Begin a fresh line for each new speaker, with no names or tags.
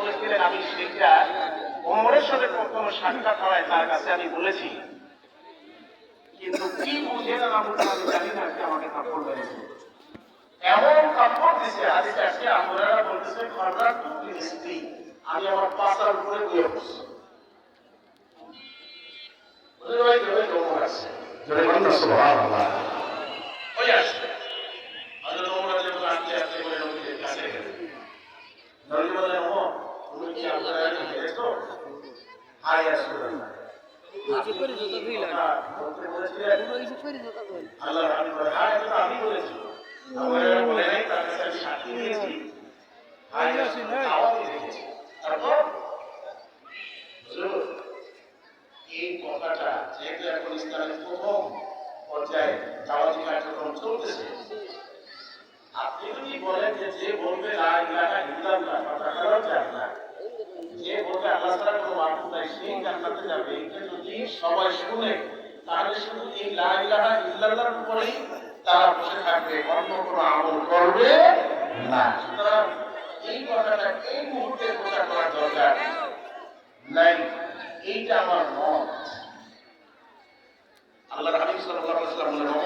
বলেছিলেন আমি সেইটা ওমরের সাথে প্রথম সাক্ষাৎ তার কাছে আমি বলেছি। কিন্তু কি বুঝে না বুঝে আমি জানি না সে আমাকে কাপড় মেরেছে এমন কাপড় দিছে আমরা বলতেছে আমি আমার পাশার উপরে দিয়ে বসছি। এই কথাটা যেহেতু এখন ইসলামের পর্যায়ে দাওয়াতি কার্যক্রম আপনি যদি বলেন যে যে বলবে আল্লাহ ছাড়া কোনো নাই সেই জান্নাতে যাবে। যদি সবাই শুনে, তাহলে শুধু এই লা ইল্লাল্লাহর উপরেই তারা বসে থাকবে, অন্য কোনো আমল করবে না। সুতরাং এই কথাটা এই মুহূর্তে প্রচার করার দরকার নাই। এইটা আমার মত। আল্লাহ হাবিব সাল্লাল্লাহু আলাইহি ওয়াসাল্লাম